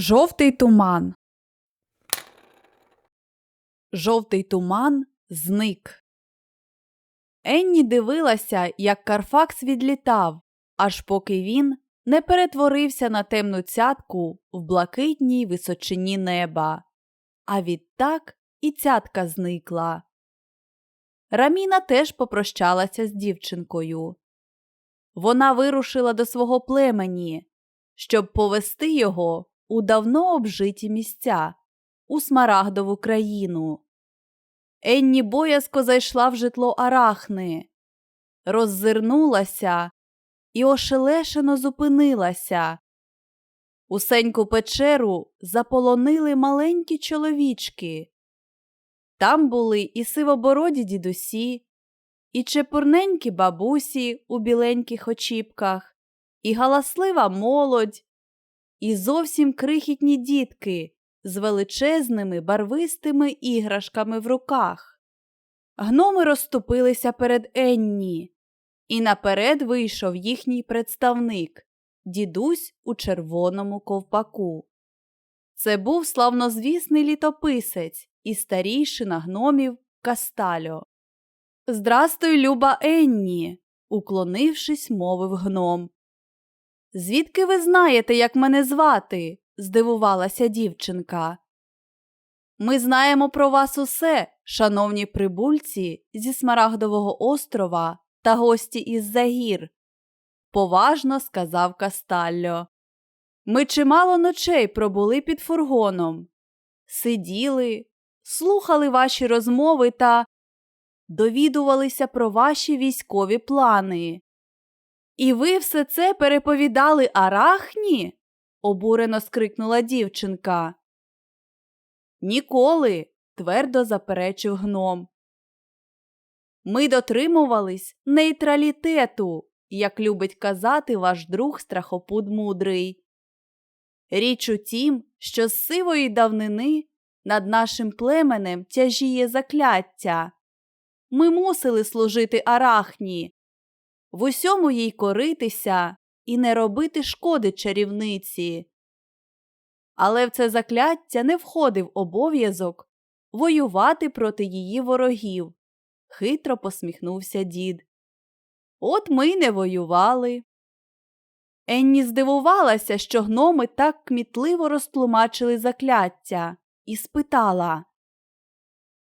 Жовтий туман. Жовтий туман зник. Енні дивилася, як Карфакс відлітав, аж поки він не перетворився на темну цятку в блакитній височині неба. А відтак і цятка зникла. Раміна теж попрощалася з дівчинкою. Вона вирушила до свого племені, щоб повести його у давно обжиті місця, у смарагдову країну. Енні боязко зайшла в житло Арахни, роззирнулася і ошелешено зупинилася. Усеньку печеру заполонили маленькі чоловічки. Там були і сивобороді дідусі, і чепурненькі бабусі у біленьких очіпках, і галаслива молодь, і зовсім крихітні дітки з величезними барвистими іграшками в руках. Гноми розступилися перед Енні, і наперед вийшов їхній представник дідусь у червоному ковпаку. Це був славнозвісний літописець і старійшина гномів Кастальо. Здрастуй, люба Енні, уклонившись, мовив гном. Звідки ви знаєте, як мене звати? здивувалася дівчинка. Ми знаємо про вас усе, шановні прибульці зі Смарагдового острова та гості із Загір, поважно сказав Касталло. Ми чимало ночей пробули під фургоном, сиділи, слухали ваші розмови та довідувалися про ваші військові плани. І ви все це переповідали Арахні? обурено скрикнула дівчинка. Ніколи, твердо заперечив гном. Ми дотримувались нейтралітету, як любить казати ваш друг страхопуд мудрий. Річ у тім, що з сивої давнини над нашим племенем тяжіє закляття. Ми мусили служити арахні, в усьому їй коритися і не робити шкоди чарівниці. Але в це закляття не входив обов'язок воювати проти її ворогів, хитро посміхнувся дід. От ми й не воювали. Енні здивувалася, що гноми так кмітливо розтлумачили закляття, і спитала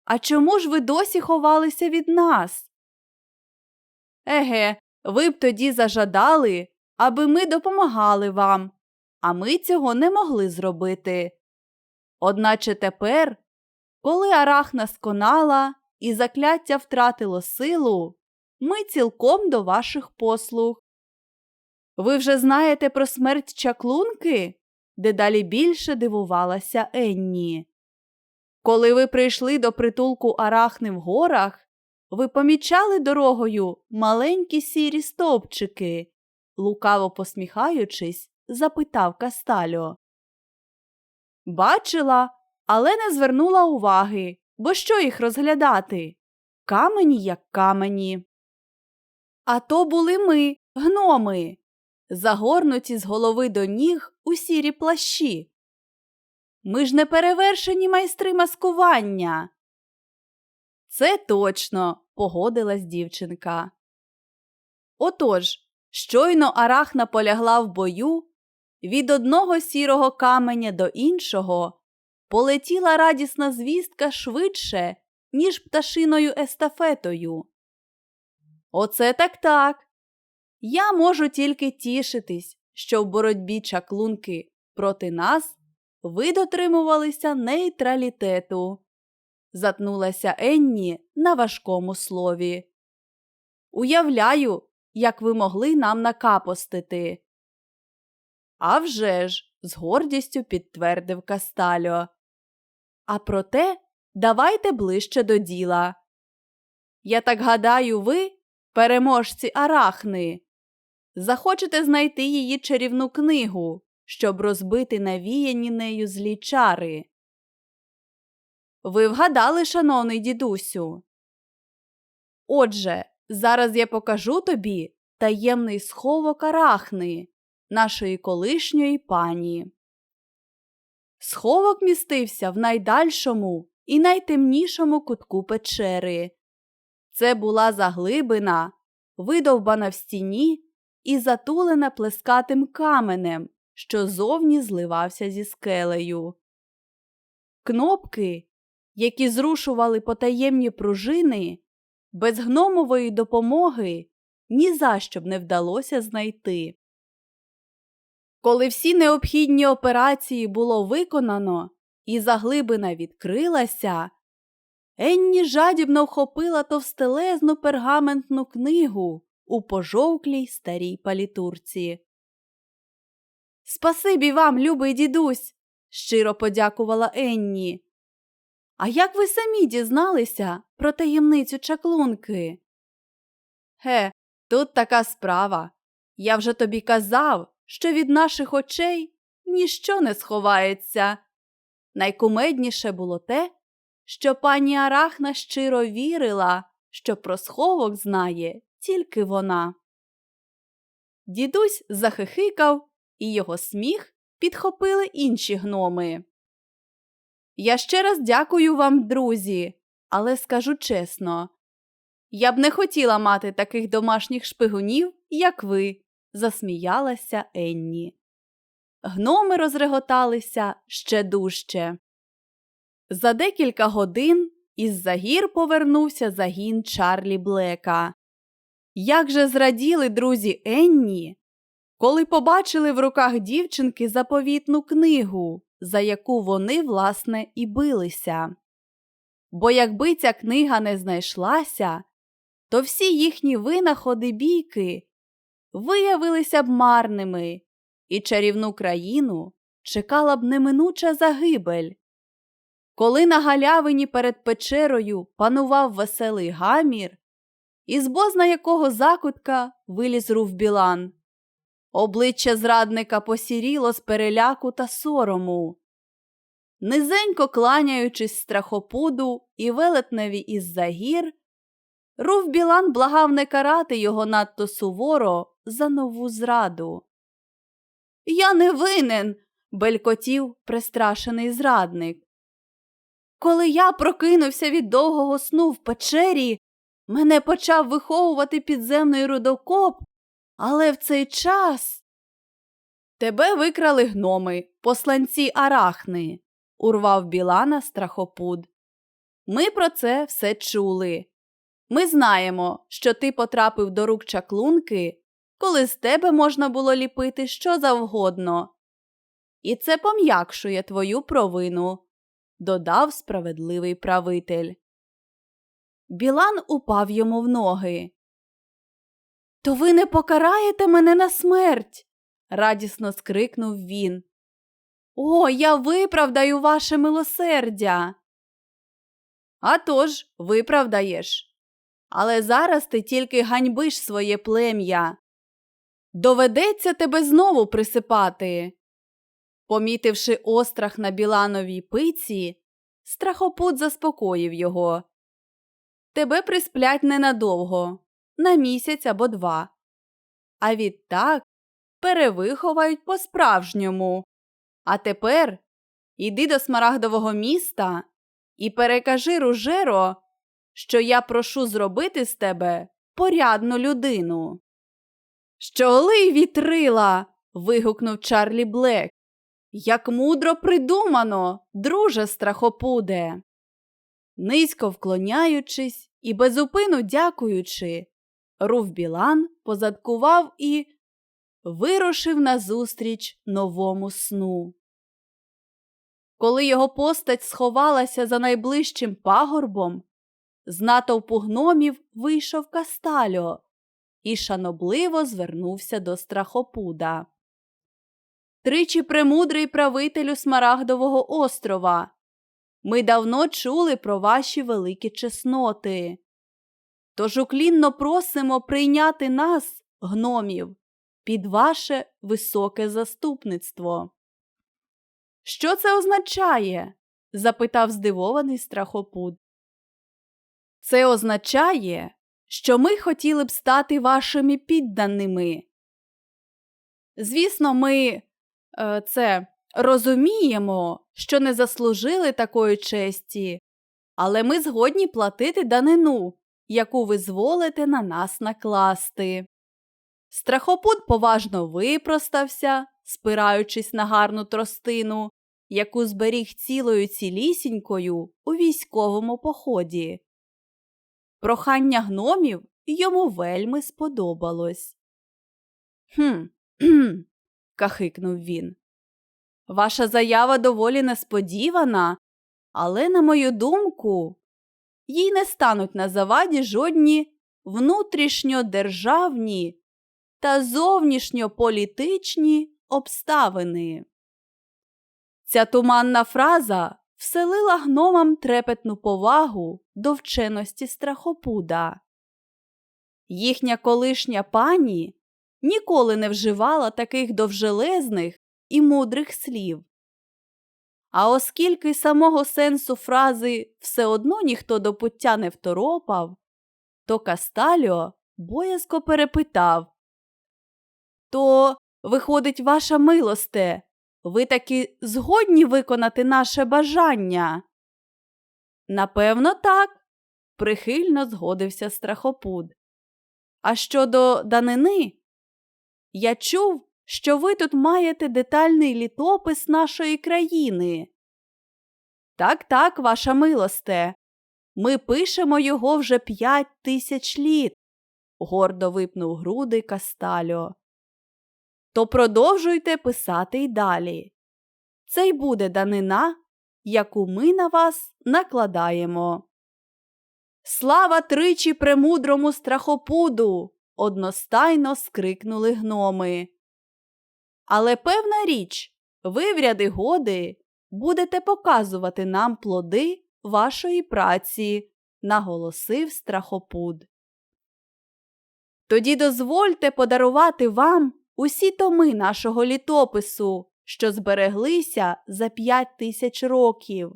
А чому ж ви досі ховалися від нас? Еге, ви б тоді зажадали, аби ми допомагали вам, а ми цього не могли зробити. Одначе тепер, коли арахна сконала і закляття втратило силу, ми цілком до ваших послуг. Ви вже знаєте про смерть чаклунки? дедалі більше дивувалася Енні. Коли ви прийшли до притулку Арахни в горах, ви помічали дорогою маленькі сірі стовпчики, лукаво посміхаючись, запитав Кастальо. Бачила, але не звернула уваги, бо що їх розглядати? Камені, як камені. А то були ми, гноми, загорнуті з голови до ніг у сірі плащі. Ми ж не перевершені майстри маскування. Це точно, погодилась дівчинка. Отож, щойно арахна полягла в бою, від одного сірого каменя до іншого полетіла радісна звістка швидше, ніж пташиною естафетою. Оце так так. Я можу тільки тішитись, що в боротьбі чаклунки проти нас ви дотримувалися нейтралітету. Затнулася Енні на важкому слові. Уявляю, як ви могли нам накапостити. «А вже ж!» – з гордістю підтвердив Кастальо. А проте давайте ближче до діла. Я так гадаю, ви, переможці Арахни, захочете знайти її чарівну книгу, щоб розбити навіяні нею злі чари. Ви вгадали, шановний дідусю. Отже, зараз я покажу тобі таємний сховок Арахни, нашої колишньої пані. Сховок містився в найдальшому і найтемнішому кутку печери. Це була заглибина, видовбана в стіні і затулена плескатим каменем, що зовні зливався зі скелею. Кнопки, які зрушували потаємні пружини, без гномової допомоги ні за що б не вдалося знайти. Коли всі необхідні операції було виконано і заглибина відкрилася, Енні жадібно вхопила товстелезну пергаментну книгу у пожовклій старій палітурці. Спасибі вам, любий дідусь, щиро подякувала Енні. А як ви самі дізналися про таємницю чаклунки? Ге, тут така справа. Я вже тобі казав, що від наших очей ніщо не сховається. Найкумедніше було те, що пані Арахна щиро вірила, що про сховок знає тільки вона. Дідусь захихикав, і його сміх підхопили інші гноми. Я ще раз дякую вам, друзі, але скажу чесно, я б не хотіла мати таких домашніх шпигунів, як ви, засміялася Енні. Гноми розреготалися ще дужче. За декілька годин із за гір повернувся загін Чарлі Блека. Як же зраділи друзі Енні, коли побачили в руках дівчинки заповітну книгу, за яку вони, власне, і билися. Бо якби ця книга не знайшлася, то всі їхні винаходи бійки виявилися б марними, і чарівну країну чекала б неминуча загибель. Коли на галявині перед печерою панував веселий гамір, із бозна якого закутка виліз Руфбілан. Обличчя зрадника посіріло з переляку та сорому. Низенько кланяючись страхопуду і велетневі із загір, Руфбілан благав не карати його надто суворо за нову зраду. Я не винен, белькотів пристрашений зрадник. Коли я прокинувся від довгого сну в печері, мене почав виховувати підземний рудокоп, але в цей час тебе викрали гноми, посланці арахни, урвав Білана страхопуд. Ми про це все чули. Ми знаємо, що ти потрапив до рук чаклунки, коли з тебе можна було ліпити що завгодно. І це пом'якшує твою провину додав справедливий правитель. Білан упав йому в ноги. То ви не покараєте мене на смерть. радісно скрикнув він. О, я виправдаю ваше милосердя. «А тож, виправдаєш. Але зараз ти тільки ганьбиш своє плем'я. Доведеться тебе знову присипати. Помітивши острах на Білановій пиці, страхопут заспокоїв його. Тебе присплять ненадовго, на місяць або два. А відтак перевиховають по-справжньому. А тепер іди до смарагдового міста і перекажи ружеро, що я прошу зробити з тебе порядну людину. Щоли вітрила. вигукнув Чарлі Блек. Як мудро придумано, друже страхопуде. Низько вклоняючись і безупину дякуючи, Руф Білан позадкував і вирушив назустріч новому сну. Коли його постать сховалася за найближчим пагорбом, з натовпу гномів вийшов Кастальо і шанобливо звернувся до страхопуда. Тричі премудрий правителю Смарагдового острова. Ми давно чули про ваші великі чесноти. Тож уклінно просимо прийняти нас, гномів, під ваше високе заступництво. Що це означає? запитав здивований страхопуд. Це означає, що ми хотіли б стати вашими підданими. Звісно, ми Е, це розуміємо, що не заслужили такої честі, але ми згодні платити данину, яку ви зволите на нас накласти. Страхопут поважно випростався, спираючись на гарну тростину, яку зберіг цілою цілісінькою у військовому поході. Прохання гномів йому вельми сподобалось. Хм, кхм, кахикнув він. Ваша заява доволі несподівана, але, на мою думку, їй не стануть на заваді жодні внутрішньодержавні та зовнішньополітичні обставини. Ця туманна фраза вселила гномам трепетну повагу до вченості страхопуда. Їхня колишня пані ніколи не вживала таких довжелезних і мудрих слів. А оскільки самого сенсу фрази все одно ніхто до пуття не второпав, то Касталіо боязко перепитав То, виходить, ваша милосте, ви таки згодні виконати наше бажання? Напевно, так, прихильно згодився страхопуд. А щодо данини, я чув, що ви тут маєте детальний літопис нашої країни. Так, так, ваша милосте. Ми пишемо його вже п'ять тисяч літ, гордо випнув груди Кастальо. То продовжуйте писати й далі. Це й буде данина, яку ми на вас накладаємо. Слава тричі премудрому страхопуду. одностайно скрикнули гноми. Але певна річ, ви в ряди годи будете показувати нам плоди вашої праці, наголосив страхопуд. Тоді дозвольте подарувати вам усі томи нашого літопису, що збереглися за п'ять тисяч років.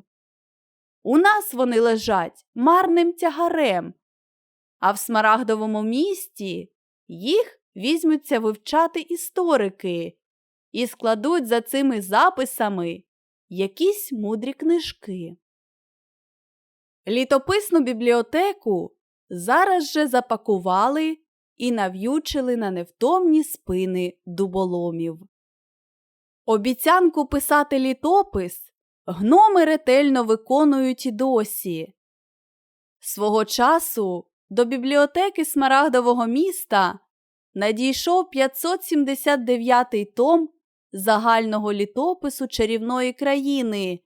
У нас вони лежать марним тягарем, а в смарагдовому місті їх візьмуться вивчати історики і складуть за цими записами якісь мудрі книжки. Літописну бібліотеку зараз же запакували і нав'ючили на невтомні спини дуболомів. Обіцянку писати літопис гноми ретельно виконують і досі. Свого часу до бібліотеки Смарагдового міста надійшов 579-й том загального літопису чарівної країни,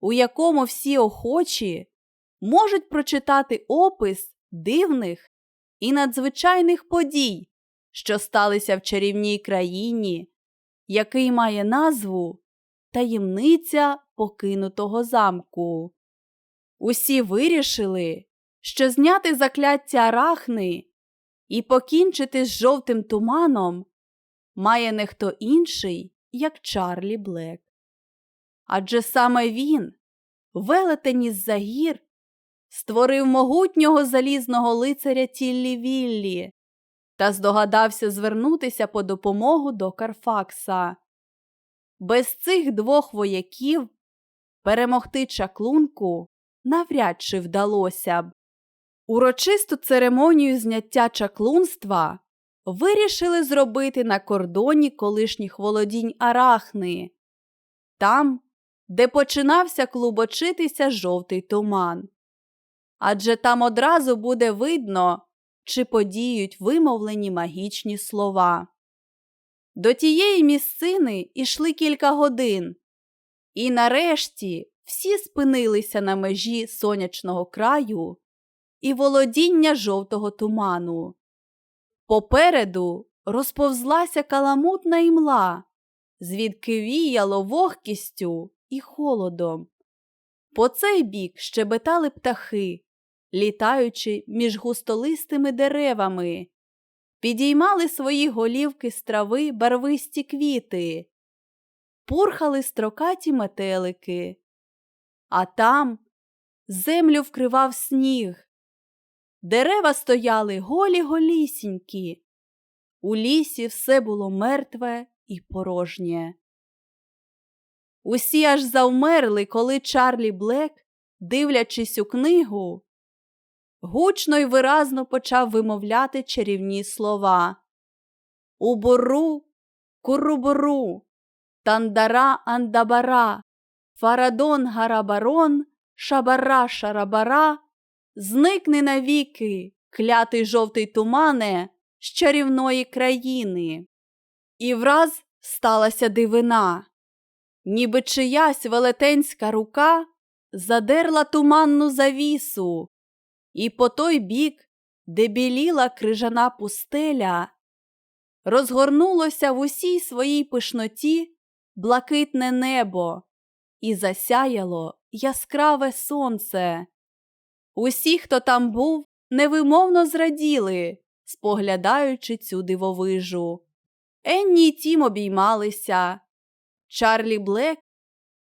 у якому всі охочі можуть прочитати опис дивних і надзвичайних подій, що сталися в чарівній країні, який має назву Таємниця покинутого замку. Усі вирішили, що зняти закляття арахни і покінчити з жовтим туманом має не хто інший, як Чарлі Блек. Адже саме він, велетень із загір, створив могутнього залізного лицаря Тіллі Віллі та здогадався звернутися по допомогу до Карфакса. Без цих двох вояків перемогти чаклунку навряд чи вдалося б. Урочисту церемонію зняття чаклунства вирішили зробити на кордоні колишніх володінь Арахни, там, де починався клубочитися жовтий туман. Адже там одразу буде видно, чи подіють вимовлені магічні слова. До тієї місцини йшли кілька годин, і нарешті всі спинилися на межі сонячного краю і володіння жовтого туману. Попереду розповзлася каламутна імла, звідки віяло вогкістю і холодом. По цей бік щебетали птахи, літаючи між густолистими деревами, підіймали свої голівки з трави барвисті квіти, пурхали строкаті метелики, а там землю вкривав сніг. Дерева стояли голі голісінькі. У лісі все було мертве і порожнє. Усі аж завмерли, коли Чарлі Блек, дивлячись у книгу, гучно й виразно почав вимовляти чарівні слова. Убору, курубору, тандара андабара, фарадон гарабарон, шабара шарабара, зникни навіки, клятий жовтий тумане з чарівної країни. І враз сталася дивина, ніби чиясь велетенська рука задерла туманну завісу, і по той бік, де біліла крижана пустеля, розгорнулося в усій своїй пишноті блакитне небо і засяяло яскраве сонце. Усі, хто там був, невимовно зраділи, споглядаючи цю дивовижу. Енні й Тім обіймалися. Чарлі Блек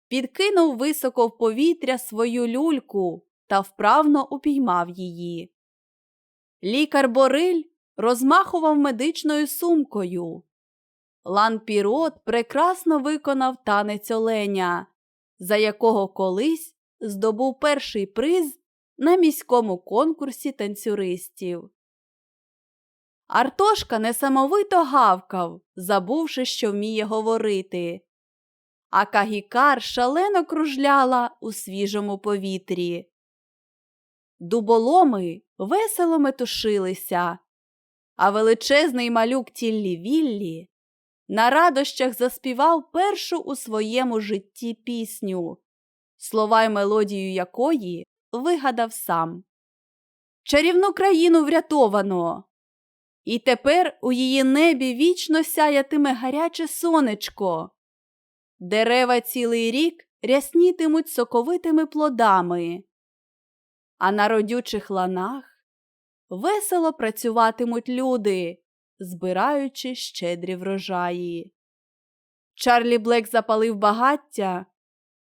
підкинув високо в повітря свою люльку та вправно упіймав її. Лікар Бориль розмахував медичною сумкою. Лан Пірот прекрасно виконав танець оленя, за якого колись здобув перший приз на міському конкурсі танцюристів. Артошка несамовито гавкав, забувши, що вміє говорити. А Кагікар шалено кружляла у свіжому повітрі. Дуболоми весело метушилися, а величезний малюк Тіллі Віллі на радощах заспівав першу у своєму житті пісню, слова й мелодію якої вигадав сам. Чарівну країну врятовано. І тепер у її небі вічно сяятиме гаряче сонечко. Дерева цілий рік ряснітимуть соковитими плодами, а на родючих ланах весело працюватимуть люди, збираючи щедрі врожаї. Чарлі Блек запалив багаття,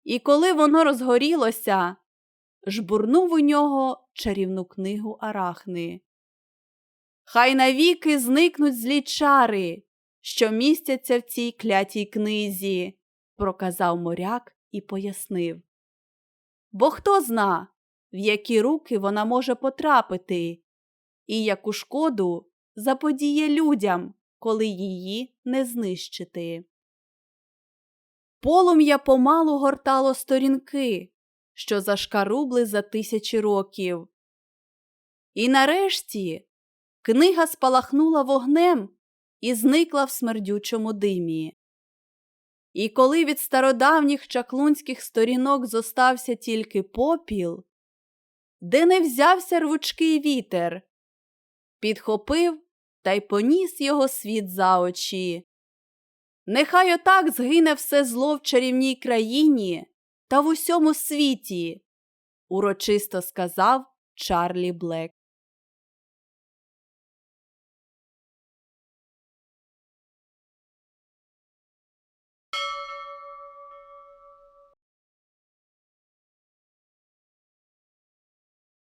і коли воно розгорілося, жбурнув у нього чарівну книгу Арахни. Хай навіки зникнуть злі чари, що містяться в цій клятій книзі, проказав моряк і пояснив. Бо хто зна, в які руки вона може потрапити, і яку шкоду заподіє людям, коли її не знищити. Полум'я помалу гортало сторінки, що зашкарубли за тисячі років. І нарешті книга спалахнула вогнем і зникла в смердючому димі. І коли від стародавніх чаклунських сторінок зостався тільки попіл, де не взявся рвучкий вітер, підхопив та й поніс його світ за очі. Нехай отак згине все зло в чарівній країні та в усьому світі, урочисто сказав Чарлі Блек.